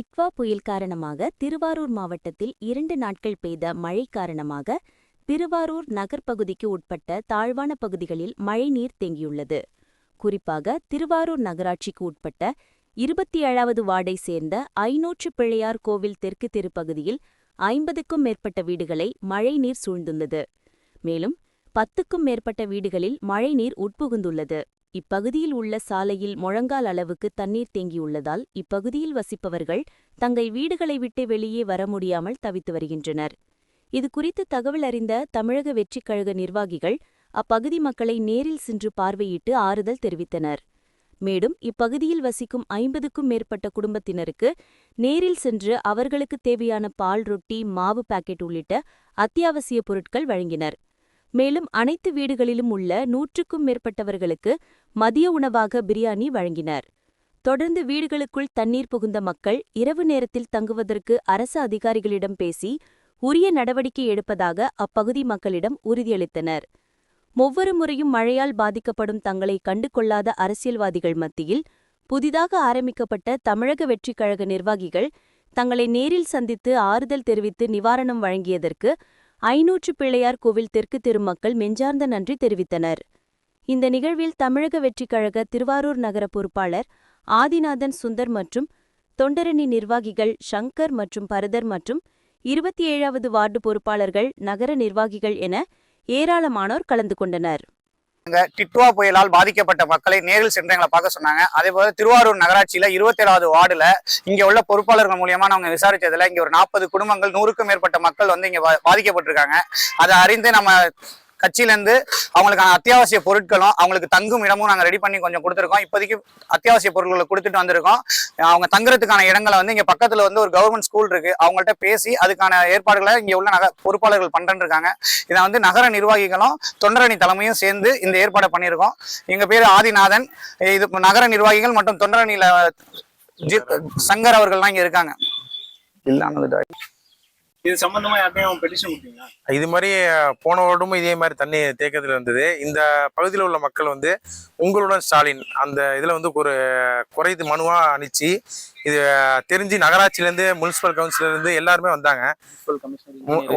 டிட்வா புயல் காரணமாக திருவாரூர் மாவட்டத்தில் இரண்டு நாட்கள் பெய்த மழை காரணமாக திருவாரூர் நகர்ப்பகுதிக்கு உட்பட்ட தாழ்வான பகுதிகளில் மழைநீர் தேங்கியுள்ளது. குறிப்பாக திருவாரூர் நகராட்சிக்கு உட்பட்ட இருபத்தி ஏழாவது வார்டை சேர்ந்த ஐநூற்று பிள்ளையார் கோவில் தெற்கு திருப்பகுதியில் ஐம்பதுக்கும் மேற்பட்ட வீடுகளை மழைநீர் சூழ்ந்துள்ளது. மேலும் பத்துக்கும் மேற்பட்ட வீடுகளில் மழைநீர் உட்புகுந்துள்ளது. இப்பகுதியில் உள்ள சாலையில் முழங்கால் அளவுக்கு தண்ணீர் தேங்கியுள்ளதால் இப்பகுதியில் வசிப்பவர்கள் தங்கள் வீடுகளை விட்டு வெளியே வர முடியாமல் தவித்து வருகின்றனர். இதுகுறித்து தகவல் அறிந்த தமிழக வெற்றிக் கழக நிர்வாகிகள் அப்பகுதி மக்களை நேரில் சென்று பார்வையிட்டு ஆறுதல் தெரிவித்தனர். மேலும் இப்பகுதியில் வசிக்கும் ஐம்பதுக்கும் மேற்பட்ட குடும்பத்தினருக்கு நேரில் சென்று அவர்களுக்கு தேவையான பால் ரொட்டி மாவு பாக்கெட் உள்ளிட்ட அத்தியாவசிய பொருட்கள் வழங்கினர். மேலும் அனைத்து வீடுகளிலும் உள்ள நூற்றுக்கும் மேற்பட்டவர்களுக்கு மதிய உணவாக பிரியாணி வழங்கினர். தொடர்ந்து வீடுகளுக்குள் தண்ணீர் புகுந்த மக்கள் இரவு நேரத்தில் தங்குவதற்கு அரசு அதிகாரிகளிடம் பேசி உரிய நடவடிக்கை எடுப்பதாக அப்பகுதி மக்களிடம் உறுதியளித்தனர். ஒவ்வொரு முறையும் மழையால் பாதிக்கப்படும் தங்களை கண்டு கொள்ளாத அரசியல்வாதிகள் மத்தியில் புதிதாக ஆரம்பிக்கப்பட்ட தமிழக வெற்றிக் கழக நிர்வாகிகள் தங்களை நேரில் சந்தித்து ஆறுதல் தெரிவித்து நிவாரணம் வழங்கியதற்கு ஐநூற்று பிள்ளையார் கோவில் தெற்கு தெருமக்கள் மெஞ்சார்ந்த நன்றி தெரிவித்தனர். இந்த நிகழ்வில் தமிழக வெற்றிக் கழக திருவாரூர் நகர பொறுப்பாளர் ஆதிநாதன் சுந்தர் மற்றும் தொண்டரணி நிர்வாகிகள் ஷங்கர் மற்றும் பரதர் மற்றும் இருபத்தி ஏழாவது வார்டு பொறுப்பாளர்கள் நகர நிர்வாகிகள் என ஏராளமானோர் கலந்து கொண்டனர். அங்க டிட்வா புயலால் பாதிக்கப்பட்ட மக்களை நேரில் சென்று எங்களை பார்க்க சொன்னாங்க. அதே போல திருவாரூர் நகராட்சியில இருபத்தேழாவது வார்டுல இங்க உள்ள பொறுப்பாளர்கள் மூலியமா நாங்க விசாரிச்சதுல இங்க ஒரு நாற்பது குடும்பங்கள் நூறுக்கும் மேற்பட்ட மக்கள் வந்து இங்க பாதிக்கப்பட்டிருக்காங்க. அதை அறிந்து நம்ம கட்சியிலேருந்து அவங்களுக்கான அத்தியாவசிய பொருட்களும் அவங்களுக்கு தங்கும் இடமும் நாங்க ரெடி பண்ணி கொஞ்சம் கொடுத்துருக்கோம். இப்போதைக்கு அத்தியாவசிய பொருட்களை கொடுத்துட்டு வந்திருக்கோம். அவங்க தங்குறதுக்கான இடங்களை வந்து இங்க பக்கத்துல வந்து ஒரு கவர்மெண்ட் ஸ்கூல் இருக்கு. அவங்கள்ட்ட பேசி அதுக்கான ஏற்பாடுகளை இங்க உள்ள நக பொறுப்பாளர்கள் பண்றேன்னு இருக்காங்க இதை வந்து நகர நிர்வாகிகளும் தொண்டரணி தலைமையும் சேர்ந்து இந்த ஏற்பாடை பண்ணியிருக்கோம். எங்க பேர் ஆதிநாதன். இது நகர நிர்வாகிகள் மற்றும் தொண்டரணியில ஜி- சங்கர் அவர்கள்லாம் இங்க இருக்காங்க. இல்லாமல் இது சம்பந்தமா யாருக்கும் பெட்டிஷன் கொடுத்தீங்களா? இது மாதிரி போன வருடமும் இதே மாதிரி தண்ணி தேக்கத்தில் இருந்தது. இந்த பகுதியில் உள்ள மக்கள் வந்து உங்களுடன் ஸ்டாலின் அந்த இதில் வந்து ஒரு குறைது மனுவாக அனுப்பிச்சு இது தெரிஞ்சு நகராட்சியிலேருந்து முனிசிபல் கவுன்சிலர்லேருந்து எல்லாருமே வந்தாங்க.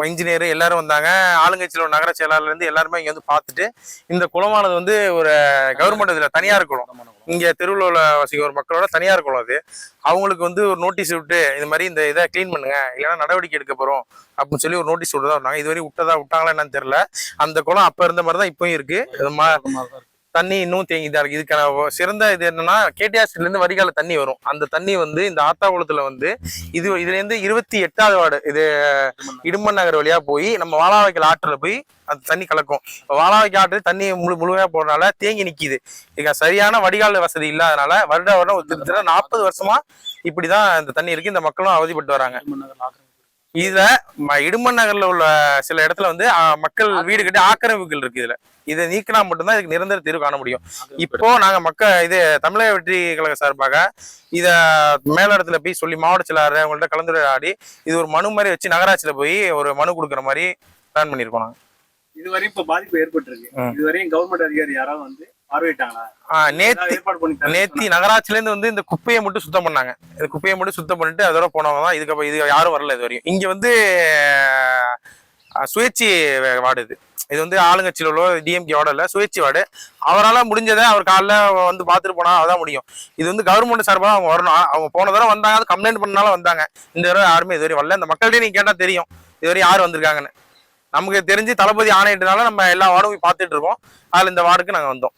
இன்ஜினியர் எல்லாரும் வந்தாங்க. ஆளுங்கட்சியில் உள்ள நகர செயலாளர்லேருந்து எல்லாருமே இங்கே வந்து பார்த்துட்டு இந்த குளமானது வந்து ஒரு கவர்மெண்ட் இதில் தனியார் குளம். இங்கே தெருவில் உள்ள வசிக்க ஒரு மக்களோட தனியார் குளம் அது. அவங்களுக்கு வந்து ஒரு நோட்டீஸ் விட்டு இது மாதிரி இந்த இதை க்ளீன் பண்ணுங்க இல்லைன்னா நடவடிக்கை எடுக்க போகிறோம் அப்படின்னு சொல்லி ஒரு நோட்டீஸ் விட்டு தான் இருந்தாங்க இதுவரை விட்டதா விட்டாங்களா என்னன்னு தெரியல. அந்த குளம் அப்போ இருந்த மாதிரி தான் இப்பவும் இருக்கு இது ம- தண்ணி இன்னும் தேங்கிதான் இருக்கு. இதுக்கான சிறந்த இது என்னன்னா கேடிஆர்சில இருந்து வடிகால தண்ணி வரும். அந்த தண்ணி வந்து இந்த ஆத்தாகுளத்துல வந்து இது இதுல இருந்து இருபத்தி எட்டாவது வார்டு இது இடுமன் நகர் வழியா போய் நம்ம வாழாவைக்கல் ஆற்றுல போய் அந்த தண்ணி கலக்கும். இப்ப ஆற்று தண்ணி முழு முழுமையா போறதுனால தேங்கி நிக்குது. இது சரியான வடிகால் வசதி இல்லாதனால வருட வருடம் ஒரு நாற்பது வருஷமா இப்படிதான் இந்த தண்ணி இருக்கு. இந்த மக்களும் அவதிப்பட்டு வராங்க. இதுல இடுமன் நகர்ல உள்ள சில இடத்துல வந்து மக்கள் வீடு கட்டி ஆக்கிரமிப்புகள் இருக்கு இதுல. இதை நீக்கினா மட்டும்தான் இதுக்கு நிரந்தர தீர்வு காண முடியும். இப்போ நாங்க மக்க இது தமிழக வெற்றி கழக சார்பாக இத மேலிடத்துல போய் சொல்லி மாவட்ட செயலாளர் அவங்கள்ட்ட கலந்துரையாடி இது ஒரு மனு மாதிரி வச்சு நகராட்சியில போய் ஒரு மனு கொடுக்குற மாதிரி பிளான் பண்ணியிருக்கோம் நாங்க. இதுவரை இப்ப பாதிப்பு ஏற்பட்டிருக்கு. இதுவரையும் கவர்மெண்ட் அதிகாரி யாராவது வந்து நேத்து நேத்தி நகராட்சில இருந்து வந்து இந்த குப்பையை மட்டும் சுத்தம் பண்ணாங்க. இந்த குப்பையை மட்டும் சுத்தம் பண்ணிட்டு அதோட போனவங்க தான். இதுக்கு இது யாரும் வரல இது வரையும். இங்க வந்து சுயேட்சை வார்டு இது. இது வந்து ஆளுங்கட்சியில் உள்ள டிஎம்கே வார்டு இல்ல சுயேட்சை வார்டு. அவரால் முடிஞ்சதை அவர் காலைல வந்து பார்த்துட்டு போனா அதான் முடியும். இது வந்து கவர்மெண்ட் சார்பாக அவங்க வரணும். அவங்க போன தடவை வந்தாங்க கம்ப்ளைண்ட் பண்ணனால வந்தாங்க. இந்த தடவை யாருமே இதுவரை வரல. இந்த மக்கள்கிட்ட நீங்க கேட்டா தெரியும். இதுவரை யார் வந்திருக்காங்கன்னு. நமக்கு தெரிஞ்சு தளபதி ஆணையிட்டனால நம்ம எல்லா வார்டும் போய் பார்த்துட்டு இருக்கோம். அதில் இந்த வார்டுக்கு நாங்கள் வந்தோம்.